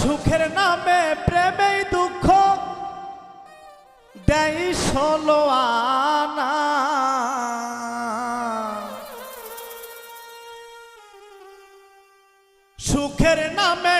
সুখের নামে প্রেমে দুঃখ। দেয় সলো আনা। সুখের নামে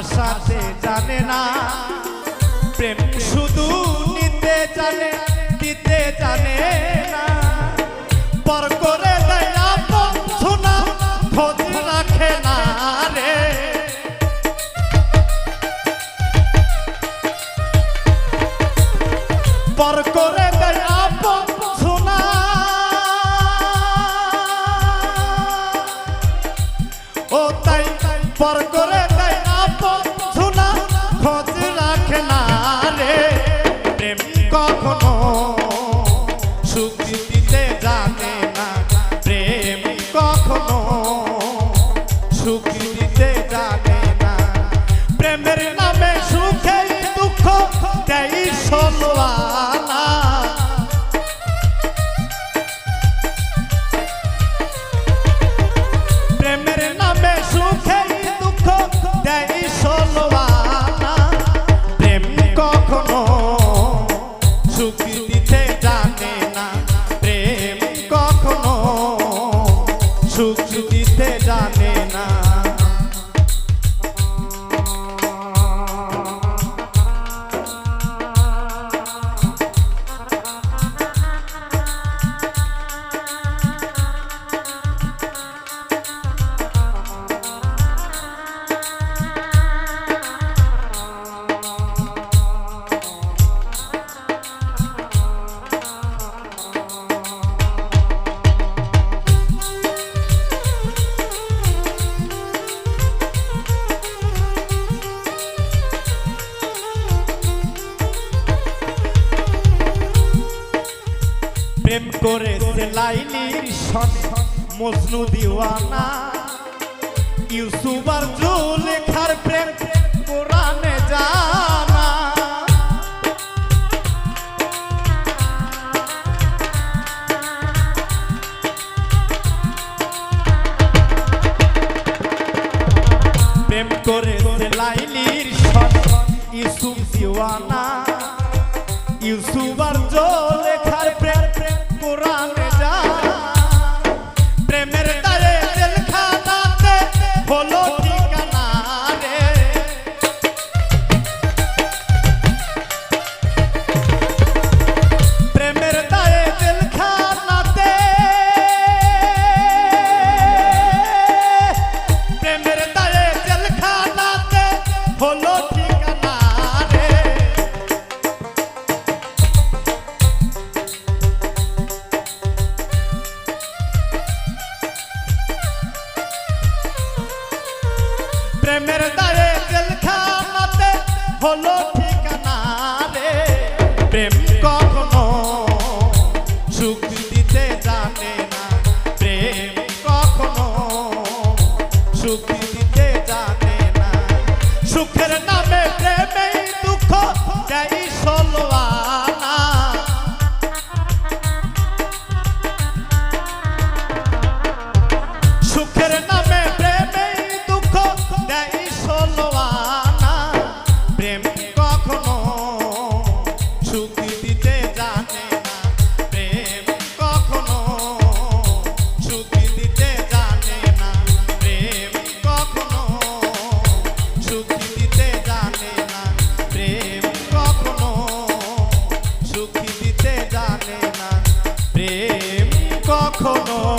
आशा से जाने ना। প্রেমে সুখে দুঃখ দেই সলোয়া প্রেম করে লাইনির মজনু দিওয়ানা, ইউসুফ আর প্রেম জানা। প্রেম করে লাইনির সন। ইউসুফ দিওয়ানা, ইউসুফ আর জোল প্রেমের দ্বারে জেলখানাতে হলো conozco.